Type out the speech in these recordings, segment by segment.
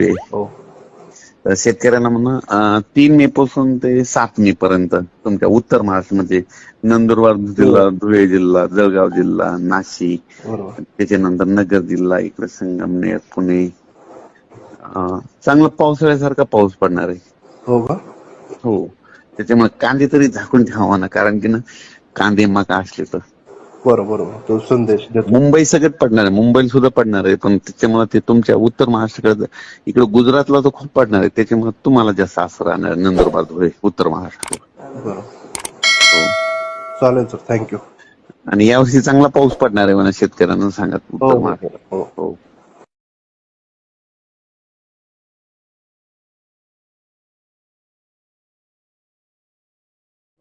ते. हो. तर शेतकऱ्यांना म्हणून तीन मे पासून ते सात मे पर्यंत तुमच्या उत्तर महाराष्ट्रामध्ये नंदुरबार जिल्हा धुळे जिल्हा जळगाव जिल्हा नाशिक बरोबर. त्याच्यानंतर नगर जिल्हा इकडे संगमनेर पुणे. अं, चांगला पावसाळ्यासारखा पाऊस पडणार आहे. हो का? हो. त्याच्यामुळे कांदे तरी झाकून ठेवा ना कारण की ना कांदे मका असले तर. बरोबर तो संदेश देतो. मुंबई सगळ्यात पडणार आहे. मुंबईला सुद्धा पडणार आहे. पण त्याच्यामुळे ते तुमच्या उत्तर महाराष्ट्राकडे इकडे गुजरातला तर खूप पडणार आहे. त्याच्यामुळे तुम्हाला जास्त असं राहणार नंदुरबार धुळे उत्तर महाराष्ट्र हो. चालेल सर. थँक्यू आणि यावर्षी चांगला पाऊस पडणार आहे म्हणा शेतकऱ्यांना सांगा. हो उत्तर हो. महाराष्ट्र हो.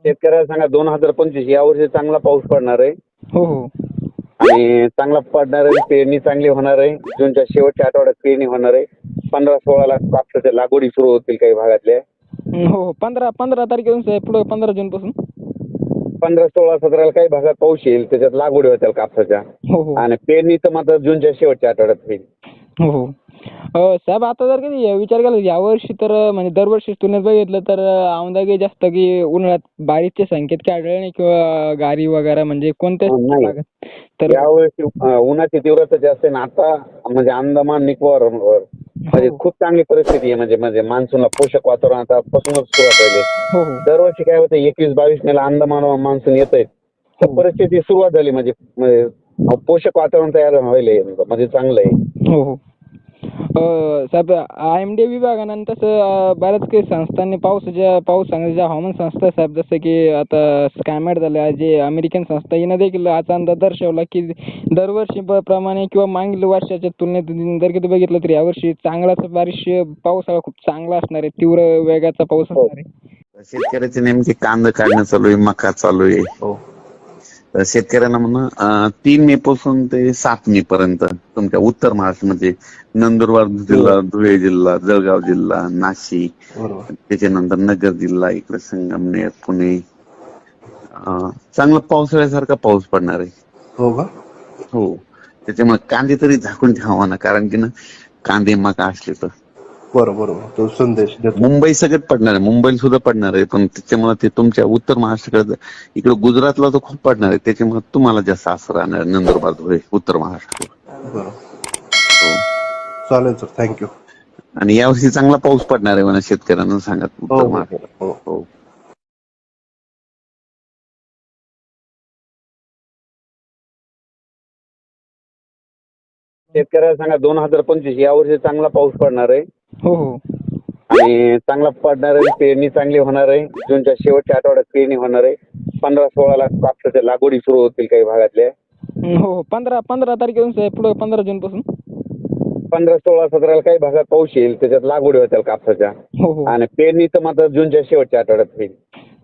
शेतकऱ्याला सांगा दोन हजार पंचवीस यावर्षी चांगला पाऊस पडणार आहे. हो हो. आणि चांगला पडणार आहे पेरणी चांगली होणार आहे. जूनच्या शेवटच्या आठवड्यात पेरणी होणार आहे. पंधरा सोळा लाख कापसाच्या लागवडी सुरू होतील काही भागातल्या. हं, हो हो. पंधरा पंधरा तारखेपासून साहेब पुढं पंधरा जूनपासून. पंधरा सोळा सतराला काही भागात पाऊस येईल त्याच्यात लागवडी होतील कापसाच्या. हो हो. आणि पेरणी तर मात्र जूनच्या शेवटच्या आठवड्यात होईल. हो हो. साहेब आता जर कधी विचार केला यावर्षी तर म्हणजे दरवर्षी तुलनेत बघितलं तर औंदागे जास्त की उन्हाळ्यात बारीकचे संकेत काय आढळले नाही किंवा गारी वगैरे म्हणजे कोणत्याच हो, नाही. भागात तर यावेळी अं, उन्हाची तीव्रता जास्त आहे ना आता म्हणजे अंदमान निकोबार म्हणजे हो. खूप चांगली परिस्थिती आहे. म्हणजे म्हणजे मान्सूनला पोषक वातावरण आता पासूनच सुरुवात व्हायली हो हो. दरवर्षी काय होतं एकवीस बावीस मेला अंदमान मान्सून येत आहे. तर परिस्थिती सुरुवात झाली. म्हणजे म्हणजे पोषक वातावरण तयार व्हायलंय. म्हणजे चांगलं आहे. हो हो. साहेब आय एम डी विभागानं तसं अं, बऱ्याच काही संस्थांनी पावसाच्या ज्या हवामान संस्था आहेत साहेब जसं की आता स्कॅमेट झाल्या जे अमेरिकन संस्था हिनं देखील असा अंदाज दर्शवला की दरवर्षी प्रमाणे किंवा मागील वर्षाच्या तुलनेत जर किती बघितलं तर यावर्षी चांगलाच बारिश पावसाळा खूप चांगला असणार आहे तीव्र वेगाचा पाऊस असणार आहे. शेतकऱ्याचे नेमके कांदा काढणं चालू आहे मका चालू आहे. हो. तर शेतकऱ्यांना म्हणून तीन मे पासून ते सात मे पर्यंत तुमच्या उत्तर महाराष्ट्रामध्ये नंदुरबार जिल्हा धुळे जिल्हा जळगाव जिल्हा नाशिक त्याच्यानंतर नगर जिल्हा इकडे संगमनेर पुणे. चांगला पावसाळ्यासारखा पाऊस पडणार आहे. हो का? हो. त्याच्यामुळे कांदे तरी झाकून ठेवा ना कारण की ना कांदे मका असले तर. बरोबर तो संदेश देतो. मुंबई सगळ्यात पडणार आहे. मुंबईला सुद्धा पडणार आहे. पण त्याच्यामुळे ते तुमच्या उत्तर महाराष्ट्राकडे इकडे गुजरातला तर खूप पडणार आहे. त्याच्यामुळे तुम्हाला जास्त असं राहणार नंदुरबार धुळे उत्तर महाराष्ट्र हो. चालेल सर. थँक्यू आणि यावर्षी चांगला पाऊस पडणार आहे म्हणा शेतकऱ्यांना सांगा. हो उत्तर हो महाराष्ट्र हो. शेतकऱ्याला सांगा दोन हजार पंचवीस यावर्षी चांगला पाऊस पडणार आहे. हो हो. आणि चांगला पडणार आहे पेरणी चांगली होणार आहे. जूनच्या शेवटच्या आठवड्यात पेरणी होणार आहे. पंधरा सोळा लाख कापसाच्या लागवडी सुरू होतील काही भागातल्या. हं, हो. हो पंधरा पंधरा तारखेपासून साहेब पुढं पंधरा जूनपासून पंधरा सोळा सतराला काही भागात पाऊस येईल त्याच्यात लागवडी होतील कापसाच्या. हो हो. आणि पेरणी तर मात्र जूनच्या शेवटच्या आठवड्यात होईल.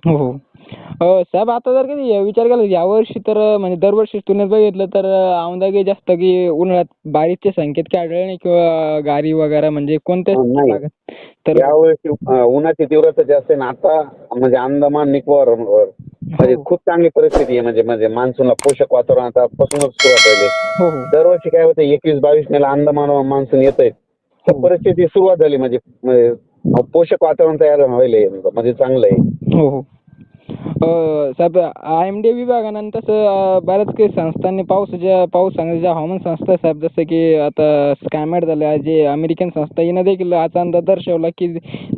हो हो. साहेब आता जर कधी विचार केला यावर्षी तर म्हणजे दरवर्षी तुलनेत बघितलं तर औंदागे जास्त की उन्हाळ्यात बारीकचे संकेत काय आढळले नाही किंवा गारी वगैरे म्हणजे कोणत्याच हो, नाही. भागात तर यावेळी अं, उन्हाची तीव्रता जास्त आहे ना आता म्हणजे अंदमान निकोबार म्हणजे हो. खूप चांगली परिस्थिती आहे. म्हणजे म्हणजे मान्सूनला पोषक वातावरण आता पासूनच सुरुवात व्हायली हो हो. दरवर्षी काय होतं एकवीस बावीस मेला अंदमान मान्सून येत आहे. तर हो. परिस्थिती सुरुवात झाली. म्हणजे म्हणजे पोषक वातावरण तयार व्हायलंय. म्हणजे चांगलं आहे. हो हो. साहेब आय एम डी विभागानं तसं बऱ्याच काही संस्थांनी पावसाच्या ज्या हवामान संस्था आहेत साहेब जसं की आता स्कॅमेट झाल्या जे अमेरिकन संस्था हिनं देखील असा अंदाज दर्शवला की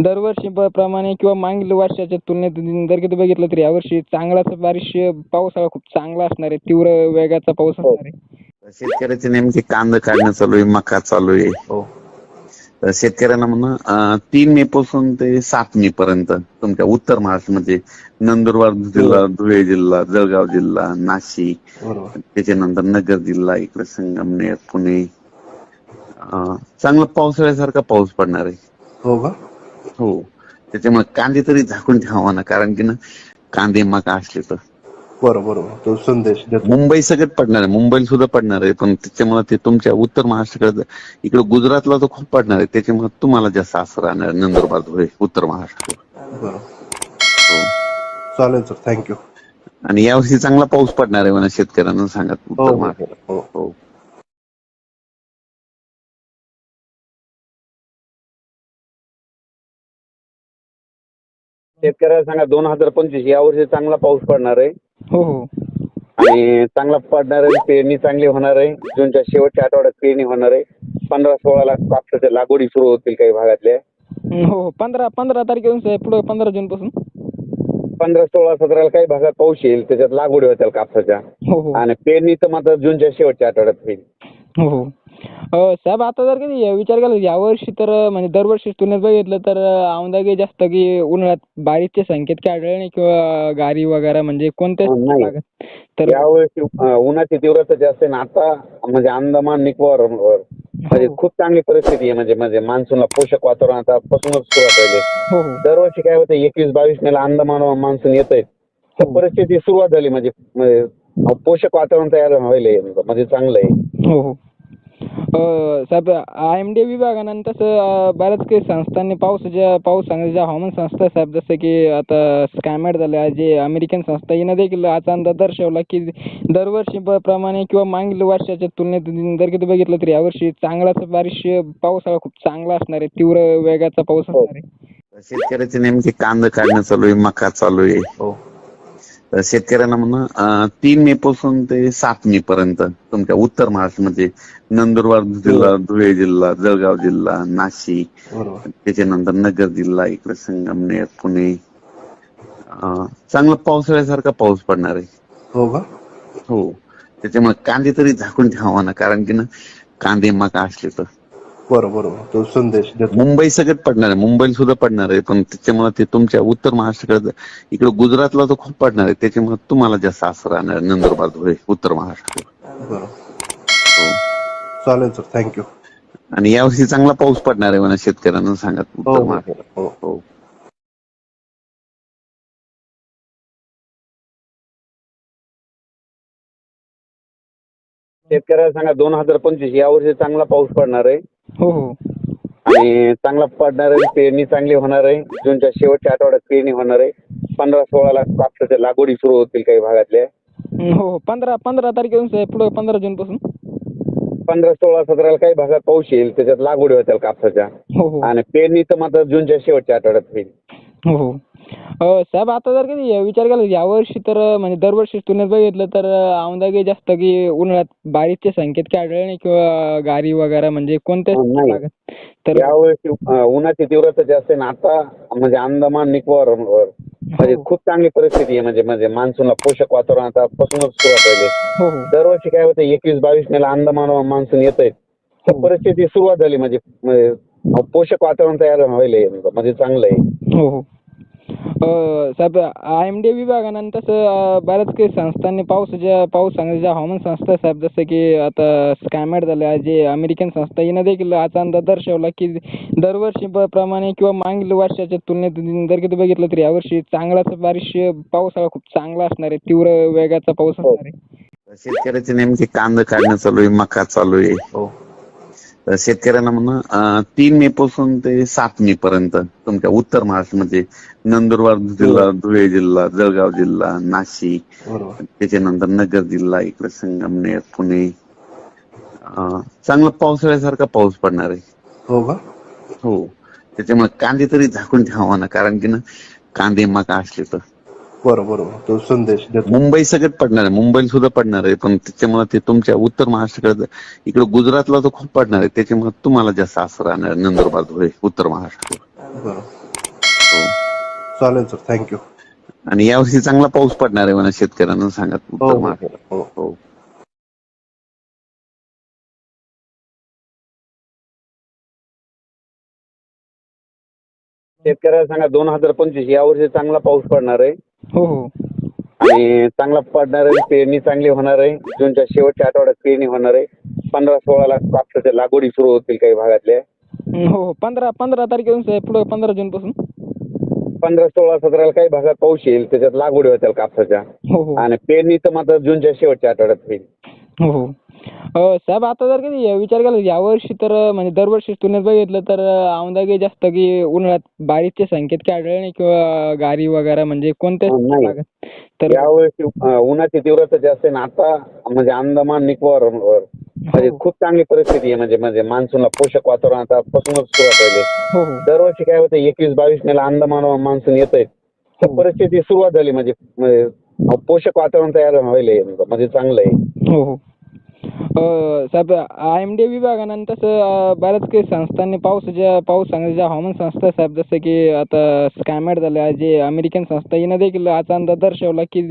दरवर्षी प्रमाणे किंवा मागील वर्षाच्या तुलनेत जर किती बघितलं तर यावर्षी चांगलाच बारिश पावसाळा खूप चांगला असणार आहे तीव्र वेगाचा पाऊस हो. असणार आहे. शेतकऱ्याचे नेमके कांदा काढणं चालू आहे मका चालू आहे. हो. तर शेतकऱ्यांना म्हणून तीन मे पासून ते सात मे पर्यंत तुमच्या उत्तर महाराष्ट्रामध्ये नंदुरबार जिल्हा धुळे जिल्हा जळगाव जिल्हा नाशिक त्याच्यानंतर नगर जिल्हा इकडे संगमनेर पुणे. चांगला पावसाळ्यासारखा पाऊस पडणार आहे. हो का? हो. त्याच्यामुळे कांदे तरी झाकून ठेवा ना कारण की ना कांदे मका असले तर. बरोबर तो संदेश देतो. मुंबई सगळ्यात पडणार आहे. मुंबईला सुद्धा पडणार आहे. पण त्याच्यामुळे ते तुमच्या उत्तर महाराष्ट्राकडे इकडे गुजरातला तर खूप पडणार आहे. त्याच्यामुळे तुम्हाला जास्त असं राहणार नंदुरबार धुळे उत्तर महाराष्ट्र. हो. चालेल सर. थँक्यू आणि यावर्षी चांगला पाऊस पडणार आहे म्हणा शेतकऱ्यांना सांगा. हो उत्तर हो महाराष्ट्र हो. हो. शेतकऱ्याला सांगा दोन हजार पंचवीस यावर्षी चांगला पाऊस पडणार आहे. हो हो. आणि चांगला पडणार आहे पेरणी चांगली होणार आहे. जूनच्या शेवटच्या आठवड्यात पेरणी होणार आहे. पंधरा सोळाला कापसाच्या लागवडी सुरू होतील काही भागातल्या. हं, हो हो. पंधरा पंधरा तारखेपासून साहेब पुढं पंधरा जूनपासून. पंधरा सोळा सतराला काही भागात पाऊस येईल त्याच्यात लागवडी होतील कापसाच्या. हो हो. आणि पेरणी तर मात्र जूनच्या शेवटच्या आठवड्यात होईल. हो हो. साहेब आता जर कधी विचार केला यावर्षी तर म्हणजे दरवर्षी तुलनेत बघितलं तर औंदागे जास्त की उन्हाळ्यात बारिशचे संकेत काय आढळले नाही किंवा गारी वगैरे म्हणजे कोणत्याच नाही. भागात तर यावेळी अं, उन्हाची तीव्रता जास्त आहे ना आता म्हणजे अंदमान निकोबार म्हणजे हो. खूप चांगली परिस्थिती आहे म्हणजे म्हणजे मान्सूनला पोषक वातावरण आता पासूनच सुरुवात व्हायली हो हो. दरवर्षी काय होतं एकवीस बावीस मेला अंदमान मान्सून येत आहे तर हो. परिस्थिती सुरुवात झाली म्हणजे म्हणजे पोषक वातावरण तयार व्हायलंय म्हणजे चांगलं आहे हो हो. साहेब आय एम डी विभागानं तसं अं, बऱ्याच काही संस्थांनी पावसाच्या ज्या हवामान संस्था आहेत साहेब जसं की आता स्कॅमेट झाल्या जे अमेरिकन संस्था हिनं देखील आजचा अंदाज दर्शवला की दरवर्षी प्रमाणे किंवा मागील वर्षाच्या तुलनेत जर किती बघितलं तर यावर्षी चांगलाच बारिश पावसाळा खूप चांगला असणार आहे तीव्र वेगाचा पाऊस हो. असणार आहे. शेतकऱ्याचे नेमके कांदा काढणं चालू आहे मका चालू आहे. हो. तर शेतकऱ्यांना म्हणून तीन मे पासून ते सात मे पर्यंत तुमच्या उत्तर महाराष्ट्रामध्ये नंदुरबार जिल्हा धुळे जिल्हा जळगाव जिल्हा नाशिक त्याच्यानंतर नगर जिल्हा इकडे संगमनेर पुणे. चांगला पावसाळ्यासारखा पाऊस पडणार आहे. हो का? हो. त्याच्यामुळे कांदे तरी झाकून ठेवा ना कारण की ना कांदे मका असले तर. बरोबर तो संदेश देतो. मुंबई सगळ्यात पडणार आहे. मुंबईला सुद्धा पडणार आहे. पण त्याच्यामुळे ते तुमच्या उत्तर महाराष्ट्राकडे इकडे गुजरातला तर खूप पडणार आहे. त्याच्यामुळे तुम्हाला जास्त असं राहणार आहे, नंदुरबार धुळे उत्तर महाराष्ट्र. हो. चालेल सर थँक्यू आणि यावर्षी चांगला पाऊस पडणार आहे म्हणा शेतकऱ्यांना सांगा हो उत्तर हो महाराष्ट्र. हो हो. शेतकऱ्याला सांगा दोन हजार पंचवीस यावर्षी चांगला पाऊस पडणार आहे. हो हो. आणि चांगला पडणार आहे पेरणी चांगली होणार आहे. जूनच्या शेवटच्या आठवड्यात पेरणी होणार आहे. पंधरा सोळाला कापसाच्या लागवडी सुरू होतील काही भागातल्या. हं, हो हो. पंधरा पंधरा तारखेपासून साहेब पुढं पंधरा जूनपासून. पंधरा सोळा सतराला काही भागात पाऊस येईल त्याच्यात लागवडी होतील कापसाच्या. हो हो. आणि पेरणी तर मात्र जूनच्या शेवटच्या आठवड्यात होईल. हो हो. साहेब आता जर कधी विचार केला यावर्षी तर म्हणजे दरवर्षी तुलनेत बघितलं तर औंदागे जास्त की उन्हाळ्यात बारिशचे संकेत काय आढळले नाही किंवा गारी वगैरे म्हणजे नाही. भागात तर यावेळी अं, उन्हाची तीव्रता जास्त आहे ना आता म्हणजे अंदमान निकोबार म्हणजे हो. खूप चांगली परिस्थिती आहे म्हणजे म्हणजे मान्सूनला पोषक वातावरण आता पासूनच सुरुवात व्हायली हो हो. दरवर्षी काय होतं एकवीस बावीस मेला अंदमान मान्सून येत आहे तर हो. परिस्थिती सुरुवात झाली म्हणजे म्हणजे पोषक वातावरण तयार व्हायलंय म्हणजे चांगलं आहे. हो हो. साहेब आय एम डी विभागानं तसं बऱ्याच काही संस्थांनी पावसाच्या ज्या हवामान संस्था आहेत साहेब जसं की आता स्कॅमेट झाल्या जे अमेरिकन संस्था हिनं देखील आजचा अंदाज दर्शवला की दरवर्षी प- प्रमाणे किंवा मागील वर्षाच्या तुलनेत जर किती बघितलं तर यावर्षी चांगलाच बारिश पावसाळा खूप चांगला असणार आहे तीव्र वेगाचा पाऊस हो. असणार आहे. शेतकऱ्याचे नेमके कांदा काढणं चालू आहे मका चालू आहे. हो. तर शेतकऱ्यांना म्हणून तीन मे पासून ते सात मे पर्यंत तुमच्या उत्तर महाराष्ट्रामध्ये नंदुरबार जिल्हा धुळे जिल्हा जळगाव जिल्हा नाशिक त्याच्यानंतर नगर जिल्हा इकडे संगमनेर पुणे. चांगला पावसाळ्यासारखा पाऊस पडणार आहे. हो का? हो. त्याच्यामुळे कांदे तरी झाकून ठेवा ना कारण की ना कांदे मका असले तर. बरोबर तो संदेश देतो. मुंबई सगळ्यात पडणार आहे. मुंबईला सुद्धा पडणार आहे. पण त्याच्यामुळे ते तुमच्या उत्तर महाराष्ट्राकडे इकडे गुजरातला तर खूप पडणार आहे. त्याच्यामुळे तुम्हाला जास्त असं राहणार नंदुरबार धुळे उत्तर महाराष्ट्र. हो. चालेल सर. थँक्यू आणि यावर्षी चांगला पाऊस पडणार आहे म्हणा शेतकऱ्यांना सांगा. हो उत्तर हो. महाराष्ट्र. हो. शेतकऱ्याला सांगा दोन हजार पंचवीस यावर्षी चांगला पाऊस पडणार आहे. हो हो. आणि चांगला पडणार आहे पेरणी चांगली होणार आहे. जूनच्या शेवटच्या आठवड्यात पेरणी होणार आहे. पंधरा सोळाला कापसाच्या लागवडी सुरू होतील काही भागातल्या. हं, हो. पंधरा पंधरा तारखेपासून साहेब पुढं पंधरा जूनपासून पंधरा सोळा सतराला काही भागात पाऊस येईल त्याच्यात लागवडी होतील कापसाच्या. हो हो. आणि पेरणी तर मात्र जूनच्या शेवटच्या आठवड्यात होईल. हो हो. साहेब आता जर कधी विचार केला यावर्षी तर म्हणजे दरवर्षी तुलनेत बघितलं तर औंदागे जास्त की उन्हाळ्यात बारिशचे संकेत काय आढळले नाही किंवा गारी वगैरे म्हणजे कोणत्याच नाही. भागात तर यावेळी अं, उन्हाची तीव्रता जास्त आहे ना आता म्हणजे अंदमान निकोबार म्हणजे हो. खूप चांगली परिस्थिती आहे म्हणजे म्हणजे मान्सूनला पोषक वातावरण आता पासूनच सुरुवात व्हायली हो हो. दरवर्षी काय होतं एकवीस बावीस मेला अंदमान मान्सून येत आहे. तर परिस्थिती सुरुवात झाली म्हणजे म्हणजे पोषक वातावरण तयार व्हायलंय म्हणजे चांगलं आहे. हो हो. साहेब आय एम डी विभागानं तसं बऱ्याच काही संस्थांनी पावसाच्या पाऊस सांगण्याच्या ज्या हवामान संस्था आहेत साहेब जसं की आता स्कॅमेट झाल्या जे अमेरिकन संस्था हिनं देखील असा अंदाज दर्शवला की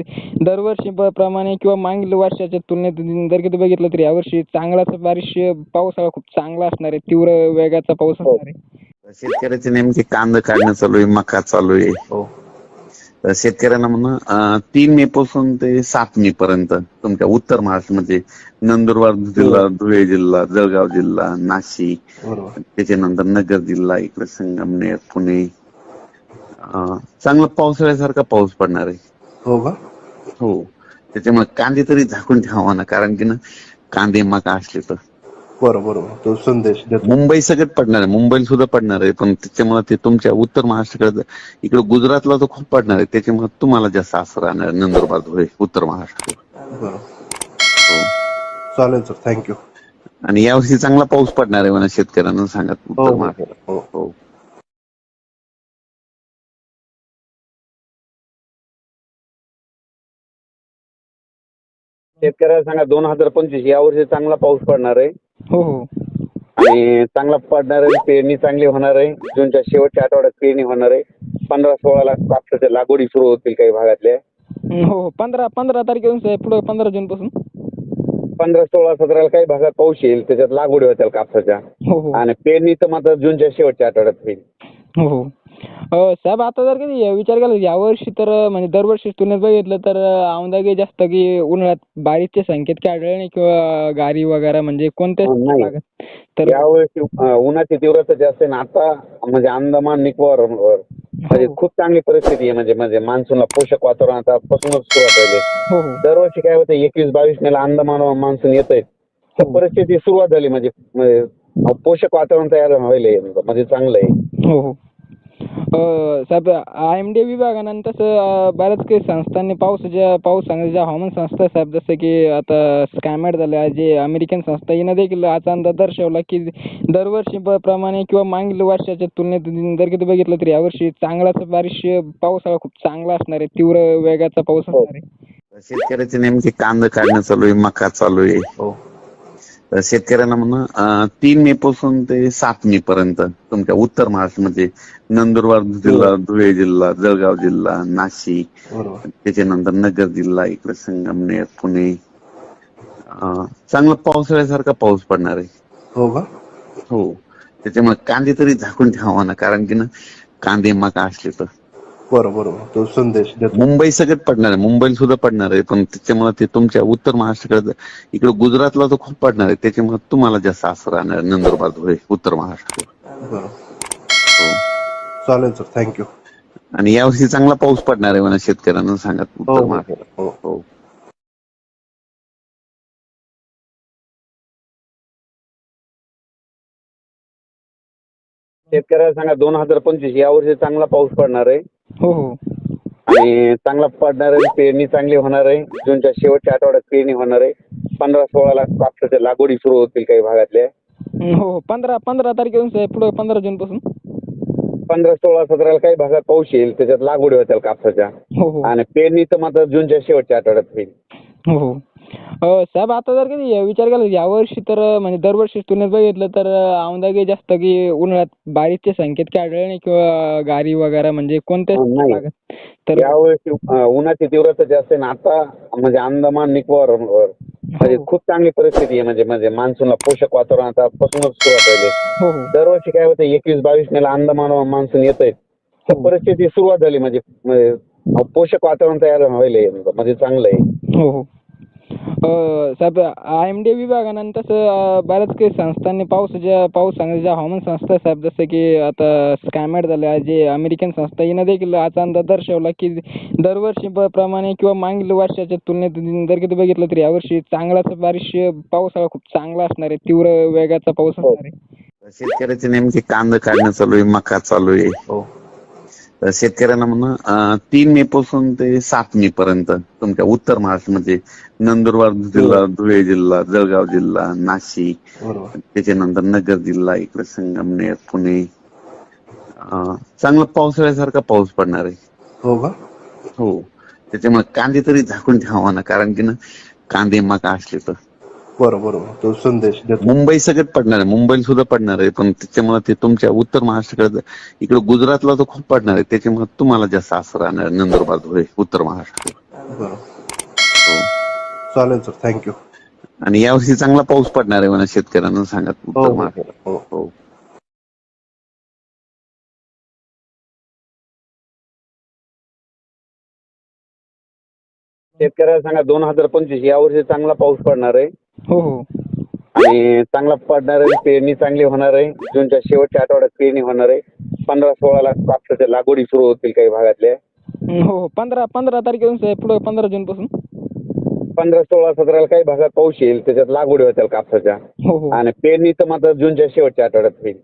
दरवर्षी प- प्रमाणे किंवा मागील वर्षाच्या तुलनेत जर किती बघितलं तर यावर्षी चांगलाच बारिश पावसाळा खूप चांगला असणार आहे तीव्र वेगाचा पाऊस हो. असणार आहे. शेतकऱ्याचे नेमके कांदा काढणं चालू आहे मका चालू आहे. हो. तर शेतकऱ्यांना म्हणून तीन मे पासून ते सात मे पर्यंत तुमच्या उत्तर महाराष्ट्र म्हणजे नंदुरबार जिल्हा धुळे जिल्हा जळगाव जिल्हा नाशिक त्याच्यानंतर नगर जिल्हा इकडे संगमनेर पुणे. चांगला पावसाळ्यासारखा पाऊस पडणार आहे. हो का? हो. त्याच्यामुळे कांदे तरी झाकून ठेवा ना कारण की ना कांदे मका असले तर. बरोबर तो संदेश देतो. मुंबई सगळ्यात पडणार आहे. मुंबईला सुद्धा पडणार आहे. पण त्याच्यामुळे ते तुमच्या उत्तर महाराष्ट्राकडे इकडे गुजरातला तर खूप पडणार आहे. त्याच्यामुळे तुम्हाला जास्त असं राहणार आहे, नंदुरबार धुळे उत्तर महाराष्ट्र. बरोबर हो. चालेल सर. थँक्यू आणि यावर्षी चांगला पाऊस पडणार आहे म्हणा शेतकऱ्यांना सांगा हो उत्तर हो महाराष्ट्र. हो. हो शेतकऱ्याला सांगा दोन हजार पंचवीस यावर्षी चांगला पाऊस पडणार आहे. हो हो. आणि चांगला पडणार आहे पेरणी चांगली होणार आहे. जूनच्या शेवटच्या आठवड्यात पेरणी होणार आहे. पंधरा सोळा लाख कापसाच्या लागवडी सुरू होतील काही भागातल्या. हं, हो. पंधरा पंधरा तारखेपासून साहेब पुढं पंधरा जूनपासून. पंधरा सोळा सतराला काही भागात पाऊस येईल त्याच्यात लागवडी होतील कापसाच्या. हो हो. आणि पेरणी तर मात्र जूनच्या शेवटच्या आठवड्यात होईल. हो. हो साहेब आता जर कधी विचार केला यावर्षी तर म्हणजे दरवर्षी तुलनेत बघितलं तर औंदागे जास्त की उन्हाळ्यात बारिशचे संकेत काय आढळले नाही किंवा गारी वगैरे म्हणजे कोणत्याच हो, नाही. भागात तर यावेळी उन्हाची तीव्रता जास्त आहे ना आता म्हणजे अंदमान निकोबार म्हणजे हो. खूप चांगली परिस्थिती आहे म्हणजे म्हणजे मान्सूनला पोषक वातावरण आता पासूनच सुरुवात झाली हो हो. दरवर्षी काय होतं एकवीस बावीस मेला अंदमान मान्सून येत आहे तर. परिस्थिती सुरुवात झाली म्हणजे म्हणजे पोषक वातावरण तयार व्हायलंय म्हणजे चांगलं आहे हो हो. साहेब आय एम डी विभागानं तसं बऱ्याच काही संस्थांनी पावसाच्या ज्या हवामान संस्था आहेत साहेब जसं की आता स्कॅमेट झाल्या जे अमेरिकन संस्था हिनं देखील असा अंदाज दर्शवला की दरवर्षी प्रमाणे किंवा मागील वर्षाच्या तुलनेत जर किती बघितलं तर यावर्षी चांगलाच बारिश पावसाळा खूप चांगला असणार आहे तीव्र वेगाचा पाऊस हो. असणार आहे. शेतकऱ्याचे नेमके कांदा काढणं चालू आहे मका चालू आहे. हो. तर शेतकऱ्यांना म्हणून तीन मे पासून ते सात मे पर्यंत तुमच्या उत्तर महाराष्ट्र म्हणजे नंदुरबार जिल्हा धुळे जिल्हा जळगाव जिल्हा नाशिक त्याच्यानंतर नगर जिल्हा इकडे संगमनेर पुणे. चांगला पावसाळ्यासारखा पाऊस पडणार आहे. हो का? हो. त्याच्यामुळे कांदे तरी झाकून ठेवा ना कारण की ना कांदे मका असले तर. बरोबर तो संदेश देतो. मुंबई सगळ्यात पडणार आहे. मुंबईला सुद्धा पडणार आहे. पण त्याच्यामुळे ते तुमच्या उत्तर महाराष्ट्राकडे इकडे गुजरातला तर खूप पडणार आहे. त्याच्यामुळे तुम्हाला जास्त असं राहणार आहे, नंदुरबार धुळे उत्तर महाराष्ट्र. हो. चालेल सर. थँक्यू आणि यावर्षी चांगला पाऊस पडणार आहे म्हणा शेतकऱ्यांना सांगा हो उत्तर हो महाराष्ट्र. हो. हो शेतकऱ्याला सांगा दोन हजार पंचवीस यावर्षी चांगला पाऊस पडणार आहे. हो हो. आणि चांगला पडणार आहे पेरणी चांगली होणार आहे. जूनच्या शेवटच्या आठवड्यात पेरणी होणार आहे. पंधरा सोळा लाख कापसाच्या लागवडी सुरू होतील काही भागातल्या हं, हो. पंधरा पंधरा तारखेपासून साहेब पुढं पंधरा जूनपासून पंधरा सोळा सतराला काही भागात पाऊस येईल त्याच्यात लागवडी होतील कापसाच्या. हो हो. आणि पेरणी तर मात्र जूनच्या शेवटच्या आठवड्यात होईल. हो हो. साहेब आता जर कधी विचार केला यावर्षी तर म्हणजे दरवर्षी तुलनेत बघितलं तर औंदागे जास्त की उन्हाळ्यात बारिशचे संकेत काय आढळले नाही किंवा गारी वगैरे म्हणजे कोणत्याच हो, नाही. भागात तर यावेळी उन्हाची तीव्रता जास्त आहे ना आता म्हणजे अंदमान निकोबार म्हणजे हो. खूप चांगली परिस्थिती आहे म्हणजे म्हणजे मान्सूनला पोषक वातावरण आता पासूनच सुरुवात झाली. हो हो. दरवर्षी काय होतं एकवीस बावीस मेला अंदमान मान्सून येत आहे तर हो. परिस्थिती सुरुवात झाली म्हणजे म्हणजे पोषक वातावरण तयार व्हायलंय म्हणजे चांगलं आहे हो हो. साहेब आय एम डी विभागानं तसं अं, बऱ्याच काही संस्थांनी पावसाच्या ज्या हवामान संस्था साहेब जसं की आता स्कॅमेट झाल्या जे अमेरिकन संस्था हिनं देखील असा अंदाज दर्शवला की दरवर्षी प्रमाणे किंवा मागील वर्षाच्या तुलनेत जर किती बघितलं तर यावर्षी चांगलाच बारिश पावसाळा खूप चांगला असणार आहे तीव्र वेगाचा पाऊस हो. असणार आहे. शेतकऱ्याचे नेमके कांदा काढणं चालू आहे मका चालू आहे. हो. तर शेतकऱ्यांना म्हणून तीन मे पासून ते सात मे पर्यंत तुमच्या उत्तर महाराष्ट्र म्हणजे नंदुरबार जिल्हा धुळे जिल्हा जळगाव जिल्हा नाशिक त्याच्यानंतर नगर जिल्हा इकडे संगमनेर पुणे. चांगला पावसाळ्यासारखा पाऊस पडणार आहे. हो का? हो. त्याच्यामुळे कांदे तरी झाकून ठेवा ना कारण की ना कांदे मका असले तर. बरोबर तो संदेश देतो. मुंबई सगळ्यात पडणार आहे. मुंबईला सुद्धा पडणार आहे. पण त्याच्यामुळे ते तुमच्या उत्तर महाराष्ट्राकडे इकडे गुजरातला तर खूप पडणार आहे. त्याच्यामुळे तुम्हाला जास्त असं राहणार आहे, नंदुरबार धुळे उत्तर महाराष्ट्र. हो. चालेल सर. थँक्यू आणि यावर्षी चांगला पाऊस पडणार आहे म्हणा शेतकऱ्यांना सांगा. हो उत्तर हो महाराष्ट्र. हो. हो. शेतकऱ्याला सांगा दोन हजार पंचवीस यावर्षी चांगला पाऊस पडणार आहे. हो हो. आणि चांगला पडणार आहे पेरणी चांगली होणार आहे. जूनच्या शेवटच्या आठवड्यात पेरणी होणार आहे. पंधरा सोळाला कापसाच्या लागवडी सुरू होतील काही भागातल्या. हं, हो हो. पंधरा पंधरा तारखेपासून साहेब पुढं पंधरा जूनपासून. पंधरा सोळा सतराला काही भागात पाऊस येईल त्याच्यात लागवडी होतील कापसाच्या. हो हो. आणि पेरणी तर मात्र जूनच्या शेवटच्या आठवड्यात होईल.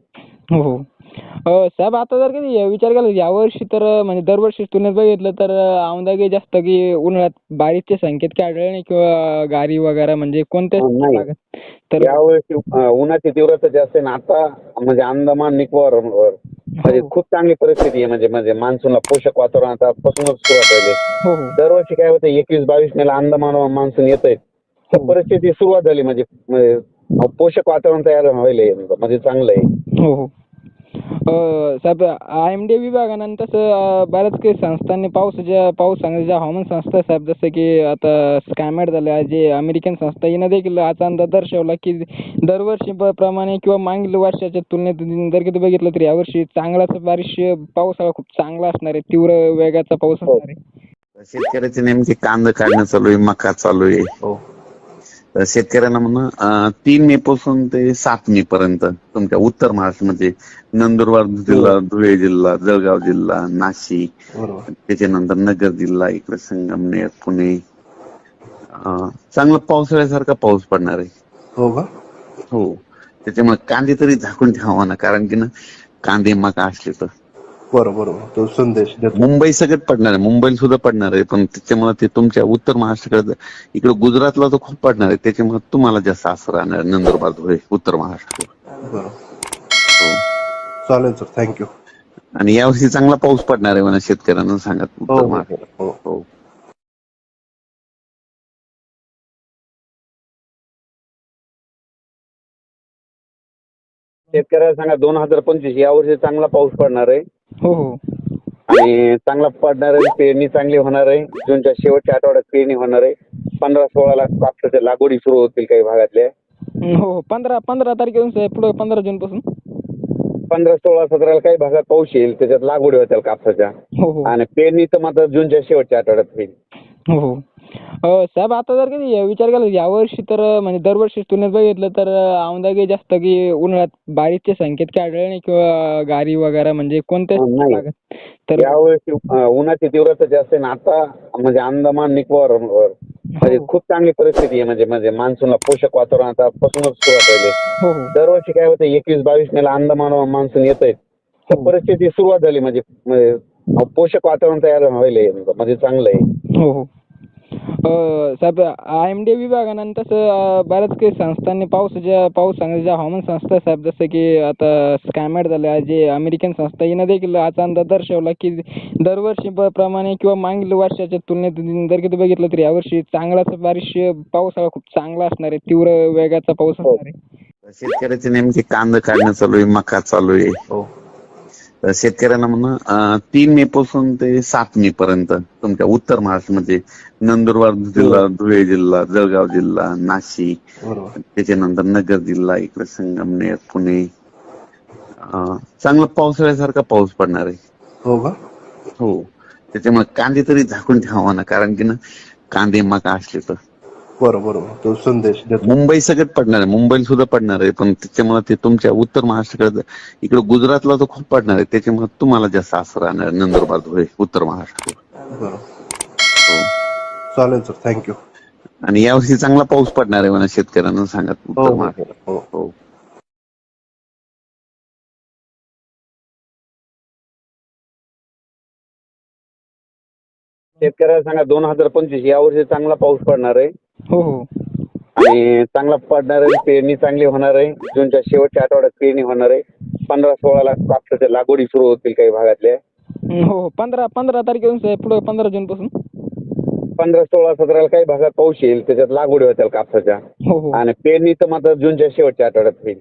हो हो. साहेब आता जर कधी विचार केला यावर्षी तर म्हणजे दरवर्षी तुलनेत बघितलं तर औंदागे जास्त की उन्हाळ्यात बारिशचे संकेत काय आढळले नाही किंवा गारी वगैरे म्हणजे कोणत्याच हो, नाही. तर यावर्षी उन्हाची तीव्रता जास्त आहे ना आता म्हणजे अंदमान निकोबार म्हणजे हो. खूप चांगली परिस्थिती आहे म्हणजे म्हणजे मान्सूनला पोषक वातावरण आता पासूनच सुरुवात झाली हो हो दरवर्षी काय होतं एकवीस बावीस मेला अंदमान मान्सून येत आहे तर हो. परिस्थिती सुरुवात झाली म्हणजे म्हणजे पोषक वातावरण तयार व्हायला म्हणजे चांगलं आहे हो हो साहेब आय एम डी विभागानं तसं अं, बऱ्याच काही संस्थांनी पावसाच्या ज्या हवामान संस्था आहेत साहेब जसं की आता स्कॅमेट झाल्या जे अमेरिकन संस्था हिनं देखील आज अंदाज दर्शवला की दरवर्षी प- प्रमाणे किंवा मागील वर्षाच्या तुलनेत जर किती बघितलं तर यावर्षी चांगलाच बारिश पावसाळा खूप चांगला असणार आहे तीव्र वेगाचा पाऊस हो. असणार आहे. शेतकऱ्याचे नेमके कांदा काढणं चालू आहे मका चालू आहे. हो. तर शेतकऱ्यांना म्हणून तीन मे पासून ते सात मे पर्यंत तुमच्या उत्तर महाराष्ट्र म्हणजे नंदुरबार जिल्हा धुळे जिल्हा जळगाव जिल्हा नाशिक त्याच्यानंतर नगर जिल्हा इकडे संगमनेर पुणे. चांगला पावसाळ्यासारखा पाऊस पडणार आहे. हो का? हो. त्याच्यामुळे कांदे तरी झाकून ठेवा ना कारण की ना कांदे मका असले तर. बरोबर तो संदेश देतो. मुंबई सगळ्यात पडणार आहे. मुंबईला सुद्धा पडणार आहे. पण त्याच्यामुळे ते तुमच्या उत्तर महाराष्ट्राकडे इकडे गुजरातला तर खूप पडणार आहे. त्याच्यामुळे तुम्हाला जास्त असं राहणार नंदुरबार धुळे उत्तर महाराष्ट्र हो. चालेल सर. थँक्यू आणि यावर्षी चांगला पाऊस पडणार आहे म्हणा शेतकऱ्यांना सांगा. हो उत्तर हो. महाराष्ट्र हो. शेतकऱ्याला सांगा दोन हजार पंचवीस यावर्षी चांगला पाऊस पडणार आहे. हो हो. आणि चांगला पडणार आहे पेरणी चांगली होणार आहे. जूनच्या शेवटच्या आठवड्यात पेरणी होणार आहे. पंधरा सोळाला कापसाच्या लागवडी सुरू होतील काही भागातल्या. हं, हो हो पंधरा पंधरा तारखेपासून साहेब पुढं पंधरा जूनपासून पंधरा सोळा सतराला काही भागात पाऊस येईल त्याच्यात लागवडी होतील कापसाच्या. हो हो. आणि पेरणी तर मात्र जूनच्या शेवटच्या आठवड्यात होईल. हो हो. साहेब आता जर कधी विचार केला यावर्षी तर म्हणजे दरवर्षी तुलनेत बघितलं तर औंदागे जास्त की उन्हाळ्यात बारिशचे संकेत काय आढळले नाही किंवा गारी वगैरे म्हणजे कोणत्याच हो, तर यावर्षी उन्हाची तीव्रता जास्त आहे ना आता म्हणजे अंदमान निकोबार म्हणजे हो. खूप चांगली परिस्थिती आहे म्हणजे म्हणजे मान्सूनला पोषक वातावरण आता पासूनच सुरुवात झाली हो हो. दरवर्षी काय होतं एकवीस बावीस मेला अंदमान मान्सून येत आहे तर हो. परिस्थिती सुरुवात झाली म्हणजे म्हणजे पोषक वातावरण तयार व्हायला म्हणजे चांगलं आहे. हो हो. साहेब आय एम डी विभागानं तसं अं, बऱ्याच काही संस्थांनी पावसाच्या ज्या हवामान संस्था आहेत साहेब जसं की आता स्कॅमेट झाल्या जे अमेरिकन संस्था हिनं देखील आज अंदाज दर्शवला की दरवर्षी प्रमाणे किंवा मागील वर्षाच्या तुलनेत जर किती बघितलं तर यावर्षी चांगलाच बारिश पावसाळा खूप चांगला असणार आहे तीव्र वेगाचा पाऊस हो. असणार आहे. शेतकऱ्याचे नेमके कांदा काढणं चालू आहे मका चालू आहे. हो. तर शेतकऱ्यांना म्हणून तीन मे पासून ते सात मे पर्यंत तुमच्या उत्तर महाराष्ट्र म्हणजे नंदुरबार जिल्हा धुळे जिल्हा जळगाव जिल्हा नाशिक त्याच्यानंतर नगर जिल्हा इकडे संगमनेर पुणे. चांगला पावसाळ्यासारखा पाऊस पडणार आहे. हो का? हो. त्याच्यामुळे कांदे तरी झाकून ठेवा ना कारण की ना कांदे मका असले तर. बरोबर तो संदेश देतो. मुंबई सगळ्यात पडणार आहे. मुंबईला सुद्धा पडणार आहे. पण त्याच्यामुळे ते तुमच्या उत्तर महाराष्ट्राकडे इकडे गुजरातला तर खूप पडणार आहे. त्याच्यामुळे तुम्हाला जास्त असं राहणार नंदुरबार धुळे उत्तर महाराष्ट्र. हो. चालेल सर थँक्यू आणि यावर्षी चांगला पाऊस पडणार आहे म्हणा शेतकऱ्यांना सांगा. हो उत्तर हो. महाराष्ट्र. हो. शेतकऱ्याला सांगा दोन हजार पंचवीस यावर्षी चांगला पाऊस पडणार आहे. हो हो. आणि चांगला पडणार आहे पेरणी चांगली होणार आहे. जूनच्या शेवटच्या आठवड्यात पेरणी होणार आहे. पंधरा सोळाला कापसाच्या लागवडी सुरू होतील काही भागातल्या. हं, हो हो. पंधरा पंधरा तारखेपासून साहेब पुढं पंधरा जूनपासून. पंधरा सोळा सतराला काही भागात पाऊस येईल त्याच्यात लागवडी होत्या कापसाच्या. हो हो. आणि पेरणी तर मात्र जूनच्या शेवटच्या आठवड्यात होईल.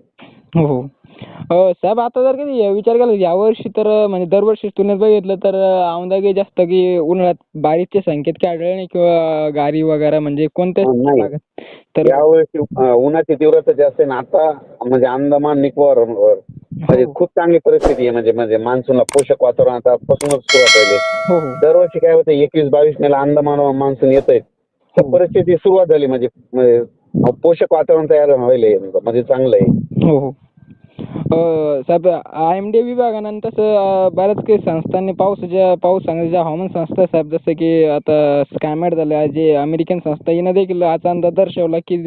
हो हो. अं, साहेब आता जर कधी विचार केला यावर्षी तर म्हणजे दरवर्षी तुलनेत बघितलं तर औंदागे जास्त की उन्हाळ्यात बारीकचे संकेत काय आढळले नाही किंवा गारी वगैरे म्हणजे कोणत्याच अं, नाही. भागात तर यावर्षी अं, उन्हाची तीव्रता जास्त आहे ना आता म्हणजे अंदमान निकोबार म्हणजे हो. खूप चांगली परिस्थिती आहे म्हणजे म्हणजे मान्सूनला पोषक वातावरण आता पासूनच सुरुवात व्हायली हो हो दरवर्षी काय होतं एकवीस बावीस मेला अंदमान मान्सून येत तर हो. परिस्थिती सुरुवात झाली म्हणजे म्हणजे पोषक वातावरण तयार व्हायलंय म्हणजे चांगलं आहे हो हो साहेब आय एम डी विभागानं तसं अं, बऱ्याच काही संस्थांनी पावसाच्या पाऊस सांगण्याच्या हवामान संस्था आहेत, साहेब जसं की आता स्कॅमेट झालं जे अमेरिकन संस्था हिनं देखील असा अंदाज दर्शवला की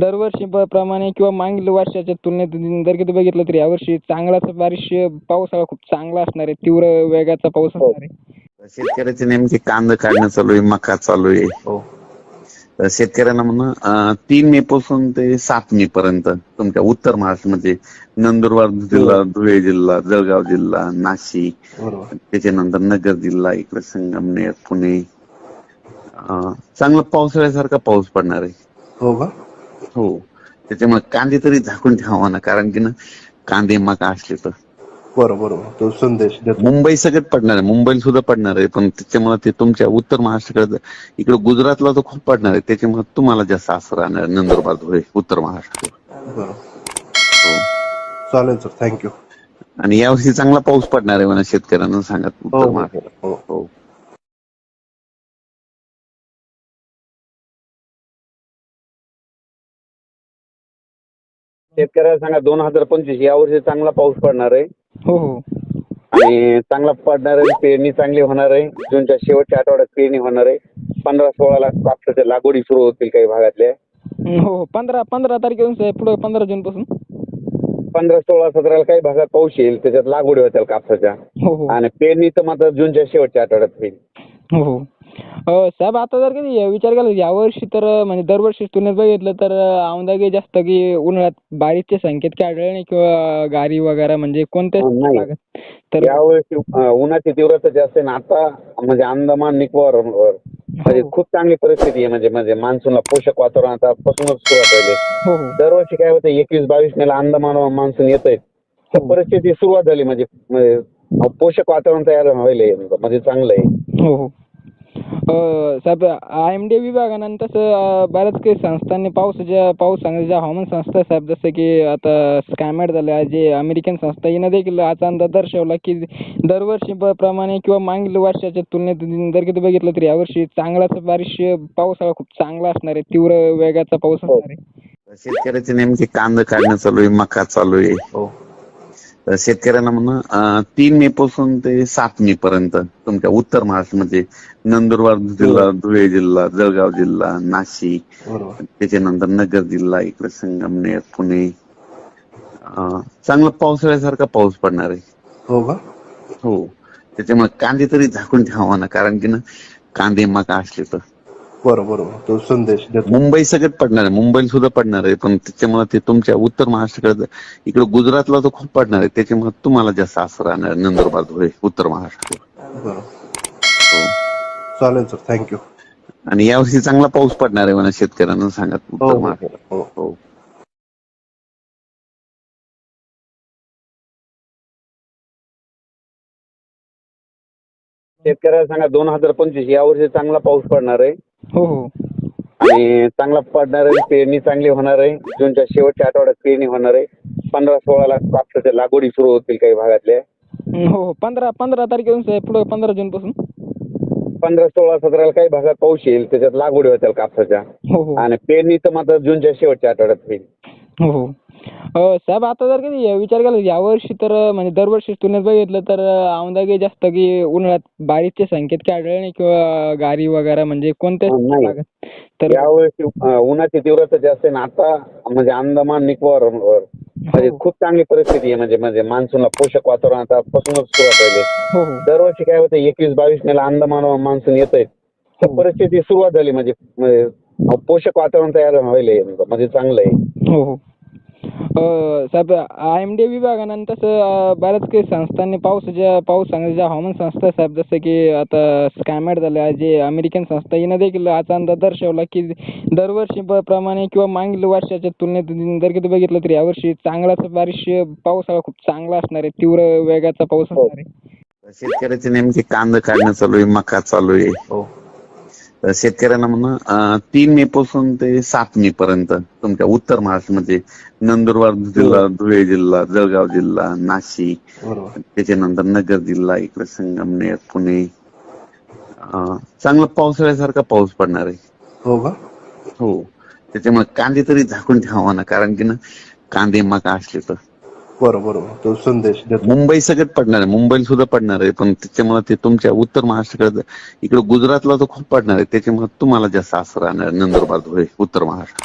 दरवर्षी प- प्रमाणे किंवा मागील वर्षाच्या तुलनेत जर किती बघितलं तर यावर्षी चांगलाच बारिश पावसाळा खूप चांगला असणार आहे तीव्र वेगाचा पाऊस हो. असणार आहे. शेतकऱ्याचे नेमके कांदा काढणं चालू आहे मका चालू आहे. हो. तर शेतकऱ्यांना म्हणून तीन मे पासून ते सात मे पर्यंत तुमच्या उत्तर महाराष्ट्र म्हणजे नंदुरबार जिल्हा धुळे जिल्हा जळगाव जिल्हा नाशिक त्याच्यानंतर नगर जिल्हा इकडे संगमनेर पुणे. चांगला पावसाळ्यासारखा पाऊस पडणार आहे. हो का? हो. त्याच्यामुळे कांदे तरी झाकून ठेवा ना कारण की ना कांदे मका असले तर. बरोबर तो संदेश देतो. मुंबई सगळ्यात पडणार आहे. मुंबईला सुद्धा पडणार आहे. पण त्याच्यामुळे ते तुमच्या उत्तर महाराष्ट्राकडे इकडे गुजरातला तर खूप पडणार आहे. त्याच्यामुळे तुम्हाला जास्त असं राहणार आहे, नंदुरबार धुळे उत्तर महाराष्ट्र. हो. चालेल सर. थँक्यू आणि यावर्षी चांगला पाऊस पडणार आहे म्हणा शेतकऱ्यांना सांगा. हो उत्तर हो महाराष्ट्र. हो. हो शेतकऱ्याला सांगा दोन हजार पंचवीस यावर्षी चांगला पाऊस पडणार आहे. हो हो. आणि चांगला पडणार आहे पेरणी चांगली होणार आहे. जूनच्या शेवटच्या आठवड्यात पेरणी होणार आहे. पंधरा सोळाला कापसाच्या लागवडी सुरू होतील काही भागातल्या हं, हो. पंधरा पंधरा तारखेपासून साहेब पुढं पंधरा जूनपासून पंधरा सोळा सतराला काही भागात पाऊस येईल त्याच्यात लागवडी होत्या कापसाच्या. हो हो. आणि पेरणी तर मात्र जूनच्या शेवटच्या आठवड्यात होईल. हो. हो साहेब आता जर कधी विचार केला यावर्षी तर म्हणजे दरवर्षी तुलनेत बघितलं तर औंदागे जास्त की उन्हाळ्यात बारीकचे संकेत काय आढळले नाही किंवा गारी वगैरे म्हणजे कोणत्याच नाही. भागात? तर यावर्षी उन्हाची तीव्रता जास्त आहे ना आता म्हणजे अंदमान निकोबार म्हणजे हो. खूप चांगली परिस्थिती आहे. म्हणजे म्हणजे मान्सूनला पोषक वातावरण आता पासूनच सुरुवात व्हायली हो हो. दरवर्षी काय होतं एकवीस बावीस मेला अंदमान मान्सून येत तर हो. परिस्थिती सुरुवात झाली. म्हणजे म्हणजे पोषक वातावरण तयार व्हायलंय म्हणजे चांगलं आहे. हो हो. अं, साहेब आय एम डी विभागानं तसं अं, बऱ्याच काही संस्थांनी पावसाच्या पाऊस सांगण्याच्या हवामान संस्था आहेत, साहेब जसं की आता स्कॅमेट झालं जे अमेरिकन संस्था हिनं देखील असा अंदाज दर्शवला की दरवर्षी प- प्रमाणे किंवा मागील वर्षाच्या तुलनेत जर किती बघितलं तर यावर्षी चांगलाच बारिश पावसाळा खूप चांगला असणार आहे तीव्र वेगाचा पाऊस हो. असणार आहे. शेतकऱ्याचे नेमके कांदा काढणं चालू आहे मका चालू आहे. हो. शेतकऱ्यांना म्हणून तीन मे पासून ते सात मे पर्यंत तुमच्या उत्तर महाराष्ट्र म्हणजे नंदुरबार जिल्हा धुळे जिल्हा जळगाव जिल्हा नाशिक त्याच्यानंतर नगर जिल्हा इकडे संगमनेर पुणे. चांगला पावसाळ्यासारखा पाऊस पडणार आहे. हो का? हो. त्याच्यामुळे कांदे तरी झाकून ठेवा ना कारण की ना कांदे मका असले तर. बरोबर तो संदेश देतो. मुंबई सगळ्यात पडणार आहे. मुंबईला सुद्धा पडणार आहे. पण त्याच्यामुळे ते तुमच्या उत्तर महाराष्ट्राकडे इकडे गुजरातला तर खूप पडणार आहे. त्याच्यामुळे तुम्हाला जास्त असं राहणार आहे, नंदुरबार धुळे उत्तर महाराष्ट्र. हो. चालेल सर. थँक्यू आणि यावर्षी चांगला पाऊस पडणार आहे म्हणा शेतकऱ्यांना सांगा. हो उत्तर हो महाराष्ट्र हो. शेतकऱ्याला सांगा दोन हजार पंचवीस यावर्षी चांगला पाऊस पडणार आहे. हो हो. आणि चांगला पडणार आहे पेरणी चांगली होणार आहे. जूनच्या शेवटच्या आठवड्यात पेरणी होणार आहे. पंधरा सोळाला कापसाच्या लागवडी सुरू होतील काही भागातल्या. हं, हो. पंधरा पंधरा तारखेपासून साहेब पुढं पंधरा जूनपासून पंधरा सोळा सतराला काही भागात पाऊस येईल त्याच्यात लागवडी होत्या कापसाच्या. हो हो. आणि पेरणी तर मात्र जूनच्या शेवटच्या आठवड्यात होईल. हो हो. अं, साहेब आता जर कधी विचार केला यावर्षी तर म्हणजे दरवर्षी तुलनेत बघितलं तर औंदागे जास्त की उन्हाळ्यात बारीकचे संकेत काय आढळले नाही किंवा गारी वगैरे म्हणजे कोणत्याच नाही. भागात तर यावर्षी उन्हाची तीव्रता जास्त आहे ना आता म्हणजे अंदमान निकोबार म्हणजे हो. खूप चांगली परिस्थिती आहे म्हणजे म्हणजे मान्सूनला पोषक वातावरण आता पासूनच सुरुवात व्हायली हो हो. दरवर्षी काय होतं एकवीस बावीस मेला अंदमान मान्सून येत तर हो. परिस्थिती सुरुवात झाली म्हणजे म्हणजे पोषक वातावरण तयार व्हायलंय म्हणजे चांगलं आहे. हो हो. साहेब आय एम डी विभागानं तसं अं, बऱ्याच काही संस्थांनी पावसाच्या पाऊस सांगण्याच्या ज्या हवामान संस्था आहे साहेब जसं की आता स्कॅमेट झाल्या जे अमेरिकन संस्था हिनं देखील असा अंदाज दर्शवला की दरवर्षी प- प्रमाणे किंवा मागील वर्षाच्या तुलनेत जर किती बघितलं तर यावर्षी चांगलाच बारिश पावसाळा खूप चांगला असणार आहे तीव्र वेगाचा पाऊस असणार आहे. शेतकऱ्याचे नेमके कांदा काढणं चालू आहे मका चालू आहे. हो. तर शेतकऱ्यांना म्हणून तीन मे पासून ते सात मे पर्यंत तुमच्या उत्तर महाराष्ट्र म्हणजे नंदुरबार जिल्हा धुळे जिल्हा जळगाव जिल्हा नाशिक त्याच्यानंतर नगर जिल्हा इकडे संगमनेर पुणे. चांगला पावसाळ्यासारखा पाऊस पडणार आहे. हो का? हो. त्याच्यामुळे कांदे तरी झाकून ठेवा ना कारण की ना कांदे मका असले तर. बरोबर तो संदेश देतो. मुंबई सगळ्यात पडणार आहे. मुंबईला सुद्धा पडणार आहे. पण त्याच्यामुळे ते तुमच्या उत्तर महाराष्ट्राकडे इकडे गुजरातला तर खूप पडणार आहे. त्याच्यामुळे तुम्हाला जास्त असं राहणार नंदुरबार धुळे उत्तर महाराष्ट्र.